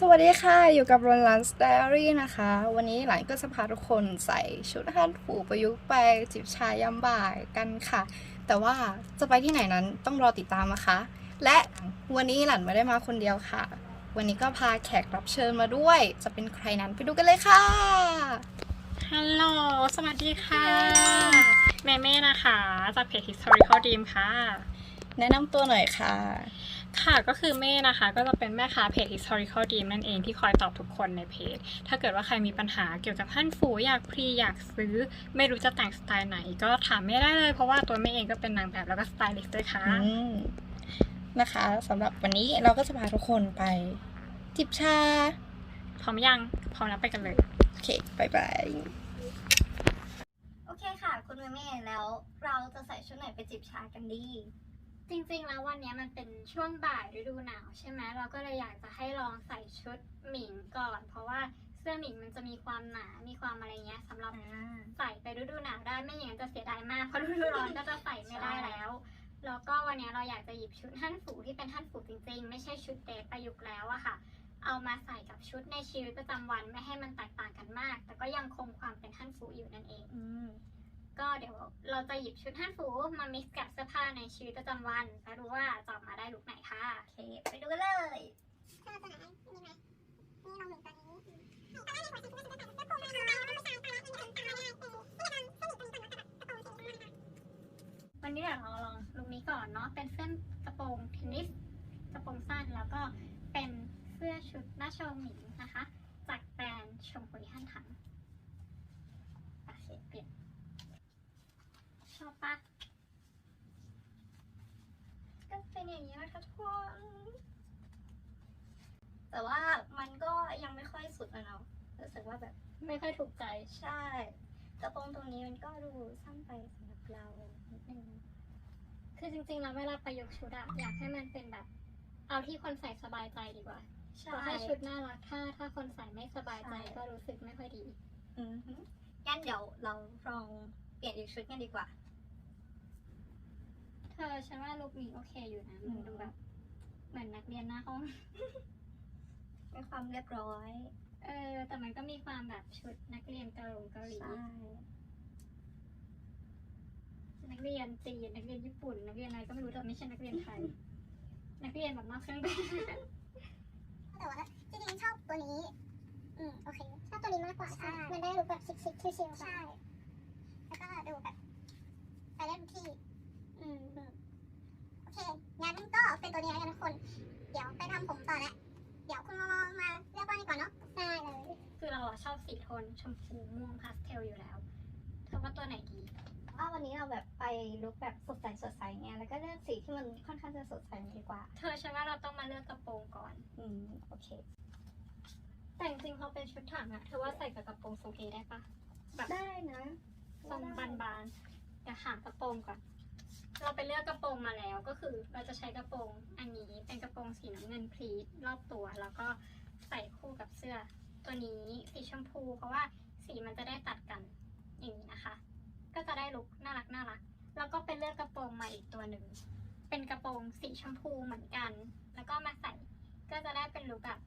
สวัสดีค่ะ อยู่กับรอนลันสเตอรี่นะคะ วันนี้หลานก็จะพาทุกคนใส่ชุดฮันผูประยุกต์ไปจิบชายยามบ่ายกันค่ะ แต่ว่าจะไปที่ไหนนั้นต้องรอติดตามนะคะ และวันนี้หลานไม่ได้มาคนเดียวค่ะ วันนี้ก็พาแขกรับเชิญมาด้วย จะเป็นใครนั้นไปดูกันเลยค่ะ ฮัลโหล สวัสดีค่ะ แม่เม่นะคะ จากเพจ Historical Dream ค่ะ แนะนำตัวหน่อยค่ะ ค่ะก็คือเม่นะคะก็จะเป็นแม่ค้าเพจ Historical Dream นั่นเองที่คอยตอบทุกคนในเพจ ถ้าเกิดว่าใครมีปัญหาเกี่ยวกับท่านฝูอยากพรีอยากซื้อ ไม่รู้จะแต่งสไตล์ไหน ก็ถามเม่ได้เลยเพราะว่าตัวเม่เองก็เป็นนางแบบแล้วก็สไตลิสต์ด้วยค่ะอืมนะคะสำหรับวันนี้เราก็จะพาทุกคนไป จิบชา พร้อมยัง พร้อมแล้วไปกันเลย โอเคบายบายโอเคค่ะ คุณเมเม่แล้วเราจะใส่ชุดไหนไปจิบชากันดี จริงๆ แล้ววันนี้มันเป็นช่วงบ่ายฤดูหนาวใช่ไหมเราก็เลยอยากจะให้ลองใส่ชุดหมิงก่อน เพราะว่าเสื้อหมิงมันจะมีความหนา มีความอะไรเงี้ยสำหรับใส่ไปฤดูหนาวได้ไม่อย่างนั้นจะเสียดายมากเพราะฤดูร้อนก็จะใส่ไม่ได้แล้ว แล้วก็วันนี้เราอยากจะหยิบชุดฮั่นฝูที่เป็นฮั่นฝูจริงๆ ไม่ใช่ชุดเดทประยุกต์แล้วอะค่ะ เอามาใส่กับชุดในชีวิตประจำวันไม่ให้มันแตกต่างกันมาก แต่ก็ยังคงความเป็นฮั่นฝูอยู่นั่นเองอืม ก็เดี๋ยวเราจะหยิบชุดฮั่นฟูมา mix กับเสื้อผ้าในชีวิตประจำวันแล้วดูว่าจะออกมาได้ลุคไหนค่ะ โอเค ไปดูกันเลยชอตัวไหนมีไหมมีลองหนึ่งตัวนี้ตอนแรกในหัวใจคิดว่าจะเป็นแบบกระโปรงอะไรนะไม่ใช่ตอนแรกมีแต่ตาได้เออที่เราสนิทตัวนี้ก่อนนะแต่แบบกระโปรงสีมากนะคะวันนี้เดี๋ยวเราลองลุคนี้ก่อนเนาะ เป็นเส้นกระโปรงเทนนิส กระโปรงสั้นแล้วก็เป็นเสื้อชุดราชวงศ์หมิงนะคะ จากแบรนด์ชมพูฮั่นถังโอเคเปลี่ยน ช อบปะก็เป็นอย่างนี้นะคะทุกคนแต่ว่ามันก็ยังไม่ค่อยสุดนะเนาะรู้สึกว่าแบบไม่ค่อยถูกใจใช่กระโปรงตรงนี้มันก็ดูสั้นไปสำหรับเรานิดนึงคือจริงๆเราเวลาประยุกต์ชุดอะอยากให้มันเป็นแบบ เอาที่คนใส่สบายใจดีกว่าใช่ขอให้ชุดน่ารักถ้าถ้าคนใส่ไม่สบายใจใช่ก็รู้สึกไม่ค่อยดีอือฮึงั้นเดี๋ยวเราลองเปลี่ยนอีกชุดกันดีกว่า เธอฉันว่าลุคนี้โอเคอยู่นะมันดูแบบ เหมือนนักเรียนหน้าห้องมีความเรียบร้อย เออ แต่มันก็มีความแบบชุดนักเรียนเกาหลงเกาหลี ใช่ นักเรียนจีนนักเรียนญี่ปุ่น นักเรียนอะไรก็ไม่รู้แต่ไม่ใช่นักเรียนไทย นักเรียนแบบนอกเครื่องแบบแต่ว่าจริงๆชอบตัวนี้ อืมโอเค ชอบตัวนี้มากกว่าใช่มันได้รู้แบบชิคๆชิลๆใช่ แล้วก็ดูแบบไปได้ทุกที่ อืมอืมโอเค งั้นก็เป็ นตัวนี้แล้วกันทุกคน เดี๋ยวไปทำผมต่อแล้วเดี๋ยวคุณมอมาเลือกบ้างดีกว่าเนาะได้เลย คือเราอะชอบสีโทนชมพูม่วงพาสเทลอยู่แล้วเธอว่าตัวไหนดีว่าวันนี้เราแบบไปลุคแบบสดใสสดใสไงแล้วก็เลือกสีที่มันค่อนข้างจะสดใสดีกว่า เธอฉันว่าเราต้องมาเลือกกระโปรงก่อน อืมโอเค แต่จริงๆพอเป็นชุดถังอะเธอว่าใส่กับกระโปรงทรงเอได้ปะแบบได้นะทรงบานๆเดี๋ยวหากระโปรงก่อน เราไปเลือกกระโปรงมาแล้วก็คือเราจะใช้กระโปรงอันนี้เป็นกระโปรงสีน้ำเงินพลีทรอบตัว แล้วก็ใส่คู่กับเสื้อตัวนี้สีชมพู เพราะว่าสีมันจะได้ตัดกันอย่างนี้นะคะ ก็จะได้ลุคน่ารักน่ารักแล้วก็ไปเลือกกระโปรงมาอีกตัวหนึ่งเป็นกระโปรงสีชมพูเหมือนกัน แล้วก็มาใส่ก็จะได้เป็นลุคแบบ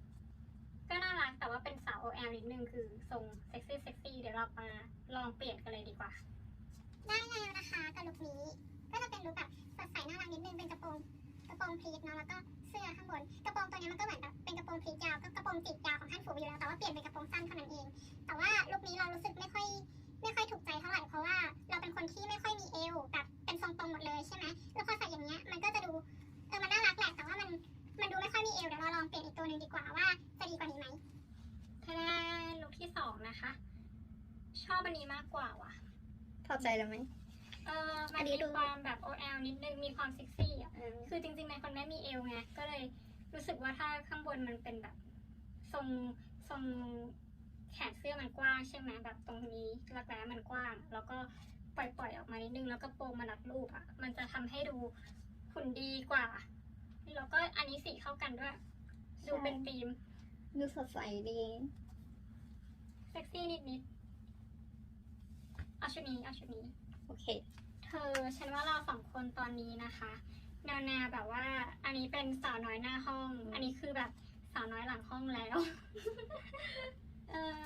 ก็น่ารักแต่ว่าเป็นสาว OL นิดนึงคือทรงเซ็กซี่เซ็กซี่เดี๋ยวเรามาลองเปลี่ยนกันเลยดีกว่า ได้แล้วนะคะ พอใจแล้วไหมเอออัมันนนี้มีดูความแบบ OL นิดนึง มีความเซ็กซี่อะ คือจริงๆเป็นคนไม่มีเอวไง ก็เลยรู้สึกว่าถ้าข้างบนมันเป็นแบบทรงทรงแขนเสื้อมันกว้างใช่ไหมแบบตรงนี้รักแร้มันกว้าง แล้วก็ปล่อยๆออกมานิดนึง แล้วก็โปรงมารัดรูปอะ มันจะทำให้ดูหุ่นดีกว่า แล้วก็อันนี้สีเข้ากันด้วย ดูเป็นธีม ดูสดใสดี เซ็กซี่นิดๆ เอาชุดนี้เอาชุดนี้ โอเค เธอฉันว่าเราสองคนตอนนี้นะคะแนวแนวแบบว่า อันนี้เป็นสาวน้อยหน้าห้อง อันนี้คือแบบสาวน้อยหลังห้องแล้ว เออ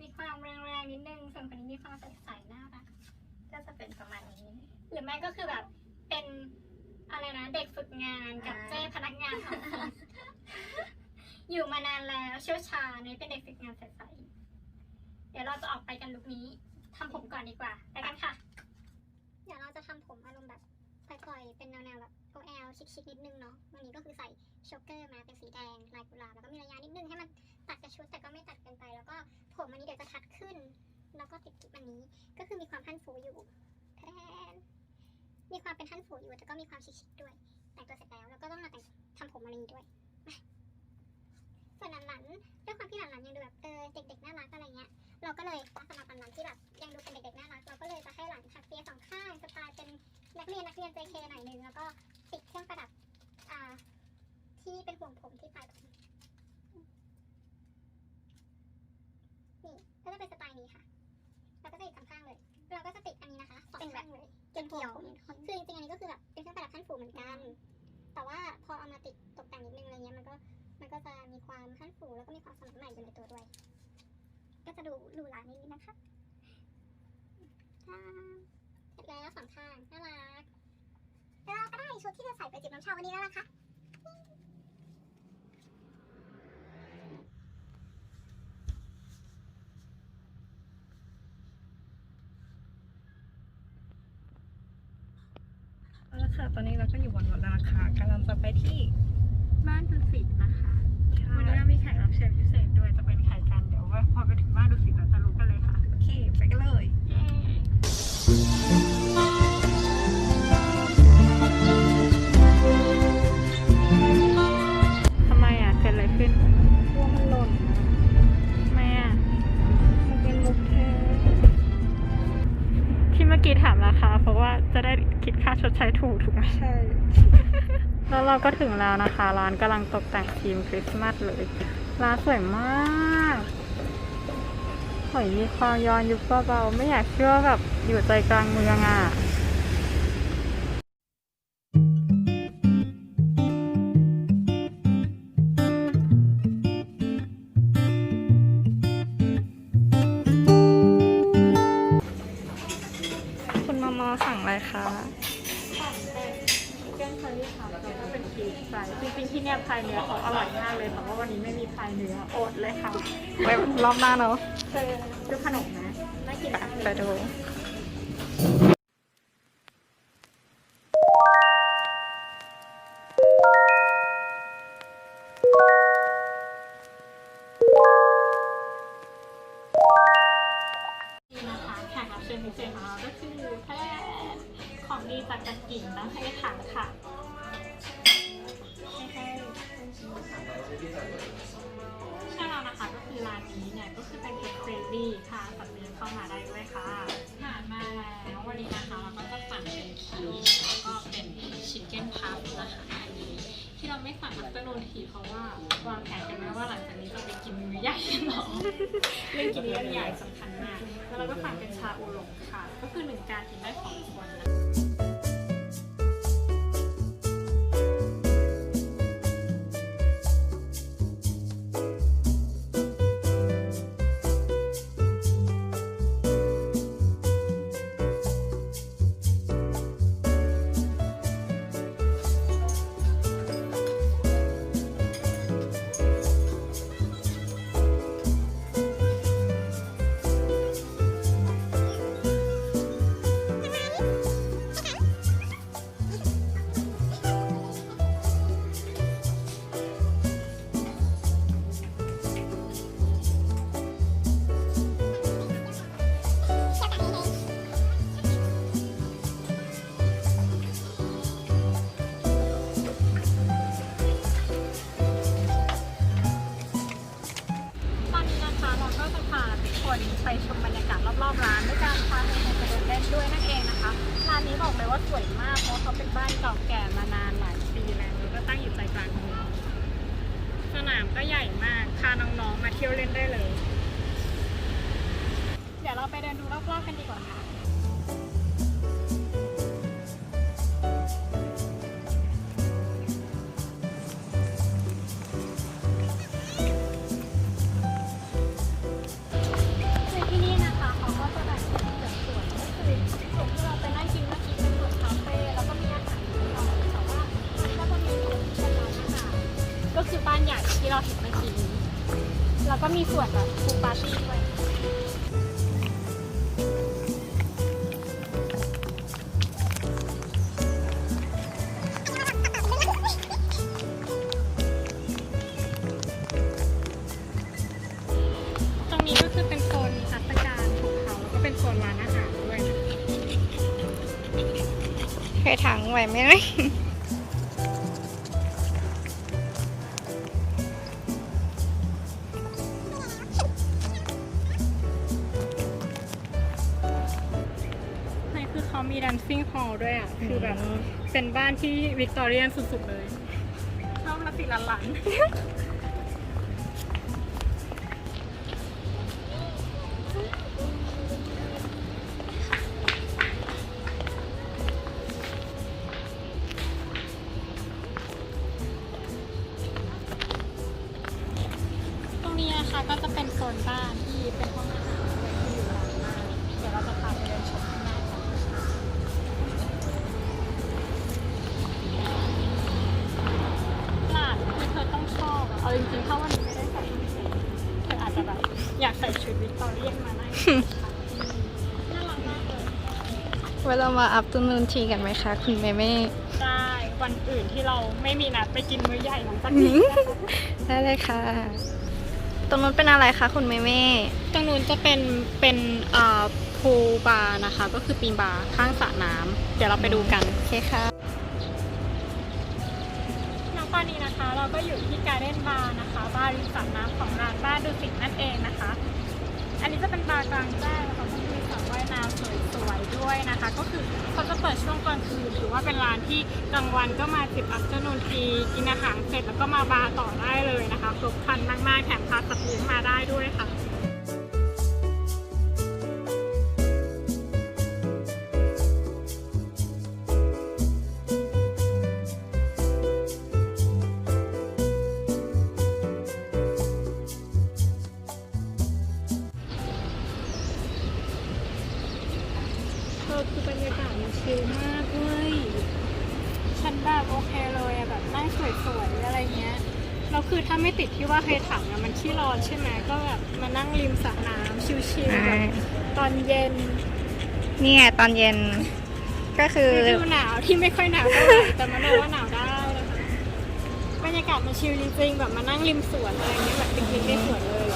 มีความแรงๆนิดนึงส่วนคนนี้มีความใสๆน่ารักก็จะเป็นประมาณนี้ หรือไม่ก็คือแบบเป็นอะไรนะเด็กฝึกงานกับอ่าเจ้พนักงานออฟฟิศอยู่มานานแล้วเชี่ยวชาญในเป็นเด็กฝึกงานใสๆเดี๋ยวเราจะออกไปกันลุกนี้ ทำผมก่อนดีกว่าไปกันค่ะ เดี๋ยวเราจะทำผมอารมณ์แบบปล่อยๆ เป็นแนวๆแบบ OL ชิคๆนิดนึงเนาะ วันนี้ก็คือใส่โชกเกอร์มาเป็นสีแดงลายกุหลาบแล้วก็มีระยะนิดนึงให้มันตัดกับชุดแต่ก็ไม่ตัดเกินไป แล้วก็ผมอันนี้เดี๋ยวจะทัดขึ้น แล้วก็ติดกิ๊บอันนี้ ก็คือมีความพันฟูอยู่แทนมีความเป็นท่านฝูอยู่แต่ก็มีความชิคๆด้วย แต่งตัวเสร็จแล้วแล้วก็ต้องมาแต่งทำผมอะไรนี้ด้วยมาส่วนหลันๆด้วยความที่หลันๆยังดูแบบเออเด็กๆน่ารักอะไรเงี้ย เราก็เลยสำหรับหลันๆที่แบบยังดูเป็นเด็กๆน่ารักเราก็เลยจะให้หลันถักเปียสองข้างสไตล์เป็นนักเรียนนักเรียน JK หน่อยนึงแล้วก็ติดเครื่องประดับอ่าที่เป็นห่วงผมที่ปลายผมนี่ก็จะเป็นสไตล์นี้ค่ะเราก็จะติดสองข้างเลย เราก็จะติดอันนี้นะคะสองข้างเลยจนเกี่ยวคือจริงๆอันนี้ก็คือแบบเป็นเครื่องประดับขั้นสูงเหมือนกัน แต่ว่าพอเอามาติดตกแต่งนิดนึงอะไรเงี้ยมันก็มันก็จะมีความขั้นสูงแล้วก็มีความสมัยใหม่อยู่ในตัวด้วยก็ จะดูหรูหรานิดนึงนะคะเสร็จแล้วสองข้างน่ารักเราก็ได้ชุดที่จะใส่ไปจิบน้ำชาวันนี้แล้วนะคะเอาละค่ะ ตอนนี้เราก็อยู่บนรถแล้วนะคะกำลังจะไปที่บ้านดุสิตนะคะ วันนี้เรามีแขกรับเชิญพิเศษด้วยจะเป็นใครกันเดี๋ยวว่าพอไปถึงบ้านดุสิตเราจะรู้กันเลยค่ะ โอเค ไปกันเลย ทำไมอะ เกิดอะไรขึ้น พวงมันหล่นทำไมอะ มันเป็นมุกเทที่เมื่อกี้ถามราคาเพราะว่าจะได้คิดค่าชดใช้ถูกถูกไหม ใช่ แล้วเราก็ถึงแล้วนะคะ ร้านกำลังตกแต่งทีมคริสต์มาสเลย ร้านสวยมากหอยมีความย้อนยุคเบาๆไม่อยากเชื่อแบบอยู่ใจกลางเมืองอะ ออดเลยค่ะไว้รอบหน้าเนาะเจอดูขนมนะน่ากินมากเลยไปดู สัตว์เลี้ยงเข้ามาได้ด้วยค่ะอาหารมาแล้ววันนี้นะคะเราก็จะสั่งเป็นคีแล้วก็เป็นชิคเก้นพัฟนะคะอันนี้ที่เราไม่สั่งอัฟเตอร์นูนทีเพราะว่าวางแผนกันไว้ว่าหลังจากนี้จะไปกินมื้อใหญ่กันเนาะเรื่องกินเรื่องใหญ่สำคัญมาก แล้วเราก็สั่งเป็นชาอูหลงค่ะ ก็คือหนึ่งจานกินได้สองคนนะ ด้วยนั่นเองนะคะร้านนี้บอกเลยว่าสวยมากเพราะเขาเป็นบ้านเก่าแก่มานานหลายปีแล้วแล้วก็ตั้งอยู่ใจกลางเมืองสนามก็ใหญ่มากพาน้องๆมาเที่ยวเล่นได้เลย ยถังไหวไหมนี่คือเขามี dancing hall ด้วยอะ คือแบบ เป็นบ้านที่วิกตอเรียนสุดๆเลย ชอบละสิละหลัน มาอัพตูนูนทีกันไหมคะ คุณเมเม่ได้วันอื่นที่เราไม่มีนัดไปกินมื้อใหญ่หลังจากนี้นะคะได้เลยค่ะ ตรงนู้นเป็นอะไรคะคุณเมเม่ตรงนู้นจะเป็นเป็นเอ่อพูลบาร์นะคะ ก็คือปีนบาร์ข้างสระน้ำเดี๋ยวเราไปดูกันโอเคค่ะณตอนนี้นะคะ เราก็อยู่ที่การ์เด้นบาร์นะคะบาร์ริมสระน้ำของร้านบ้านดูสิตนั่นเองนะคะ อันนี้จะเป็นบาร์กลางแจ้งนะคะก็มี สวยๆด้วยนะคะ ก็คือเขาจะเปิดช่วงกลางคืนถือว่าเป็นร้านที่กลางวันก็มาจิบอัฟเตอร์นูนทีกินอาหารเสร็จแล้วก็มาบาร์ต่อได้เลยนะคะครบครันมากๆแถมพาสัตว์เลี้ยงมาได้ด้วยค่ะ ดที่ว่าเคยถังอะมันขี้ร้อนใช่ไหมก็แบบมานั่งริมสระน้ำชิลๆแบบตอนเย็นนี่ไงตอนเย็นก็คือฤดูหนาวที่ไม่ค่อยหนาวเท่าไหร่แต่มันรู้ว่าหนาวได้นะคะบรรยากาศมันชิลจริงๆแบบมานั่งริมสวนอะไรเงี้ยแบบปิกนิกในสวนเลย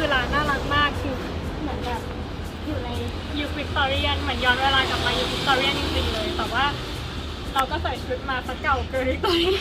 คือร้านน่ารักมากคือเหมือนแบบอยู่ในยุควิกตอเรียนเหมือนย้อนเวลากลับมายุควิกตอเรียนจริงๆเลย แต่ว่าเราก็ใส่ชุดมาซะเก่าเกินวิกตอเรียน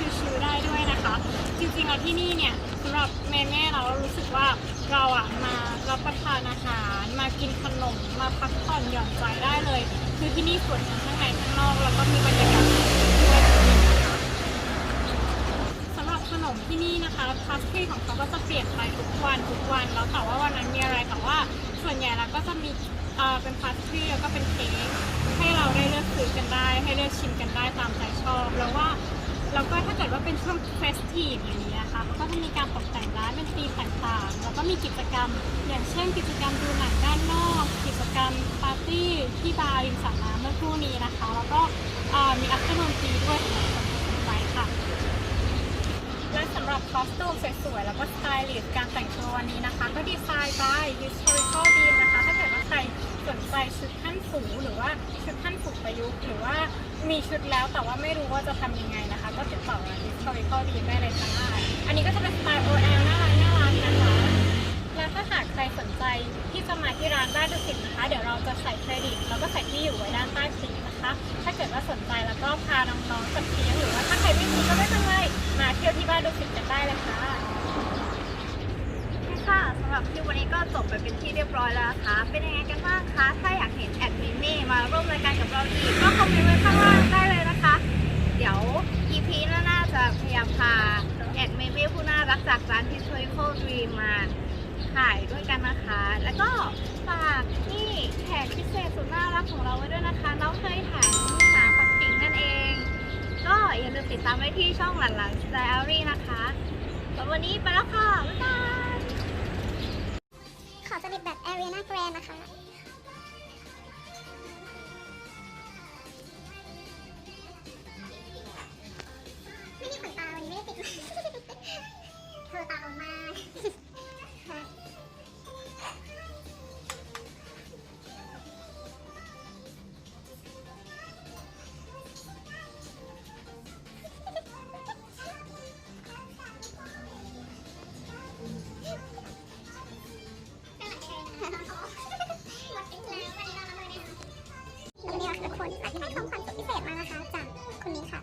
ชิคๆชิลๆได้ด้วยนะคะ จริงๆแล้วที่นี่เนี่ยสำหรับแม่ๆเรารู้สึกว่าเราอะมารับประทานอาหารมากินขนมมาพักผ่อนหย่อนใจได้เลย คือที่นี่สวยทั้งข้างในข้างนอกแล้วก็มีบรรยากาศด้วยนะคะสำหรับขนมที่นี่นะคะพาสตรีของเขาก็จะเปลี่ยนไปทุกวันทุกวันแล้วแต่ว่าวันนั้นมีอะไรแต่ว่าส่วนใหญ่แล้วก็จะมีเอ่อเป็นพาสตรีแล้วก็เป็นเค้กให้เราได้เลือกซื้อกันได้ ให้เลือกชิมกันได้ตามใจชอบ แล้วว่า แล้วก็ถ้าเกิดว่าเป็นช่วงเฟสทีฟอย่างนี้นะคะมันก็จะมีการตกแต่งร้านเป็นธีมต่างๆ แล้วก็มีกิจกรรม อย่างเช่น กิจกรรมดูหนังด้านนอก กิจกรรมปาร์ตี้ที่บาร์ริมสระน้ำเมื่อครู่นี้นะคะ แล้วก็มีอัฟเตอร์นูนทีด้วยสำหรับคนที่สนใจค่ะ และสำหรับคอสตูมสวยๆ แล้วก็สไตลิสต์การแต่งตัววันนี้นะคะ ก็ดีไซน์ by historical d e a นะคะ ถ้าเกิดว่าใคร สนใจชุดท่านฝูงหรือว่าชุดท่านฝูประยุกต์หรือว่ามีชุดแล้วแต่ว่าไม่รู้ว่าจะทำยังไงนะคะ ก็ติดต่อมา historical dean ได้เลยค่ะอันนี้ก็จะเป็นสไตล์ OL น่ารักน่ารักนะคะและถ้าหากใครสนใจที่จะมาที่ร้านบ้านดุสิตนะคะ เดี๋ยวเราจะใส่เครดิตแล้วก็ใส่ที่อยู่ไว้ด้านใต้คลิปนะคะ ถ้าเกิดว่าสนใจแล้วก็พาน้องๆกับเพียงหรือว่าถ้าใครไม่มีก็ไม่เป็นไรมาเที่ยวที่บ้านดุสิตกันได้เลยค่ะค่ะ รับคลิปวันนี้ก็จบไปเป็นที่เรียบร้อยแล้วนะคะเป็นยังไงกันบ้างคะ ถ้าอยากเห็นแอดมินนี่มาร่วมรายการกับเราอีกก็คอมเมนต์ไว้ข้างล่างได้เลยนะคะ เดี๋ยว EP หน้าน่าจะพยายามพาแอดมินนี่ผู้น่ารักจากร้าน Historical Dream มาถ่ายด้วยกันนะคะ แล้วก็ฝากนี่แขกพิเศษสุดน่ารักของเราไว้ด้วยนะคะ น้องเคยถ่ายหาปักกิ่งนั่นเอง ก็อย่าลืมติดตามไว้ที่ช่องหลันหลันสไตล์นะคะสำหรับวันนี้ไปแล้วค่ะบ๊ายบาย หน้าแกรนนะคะ คนนี้เราทุกคนอธิบายของขวัญสุดพิเศษมานะคะจากคุณนี้ค่ะ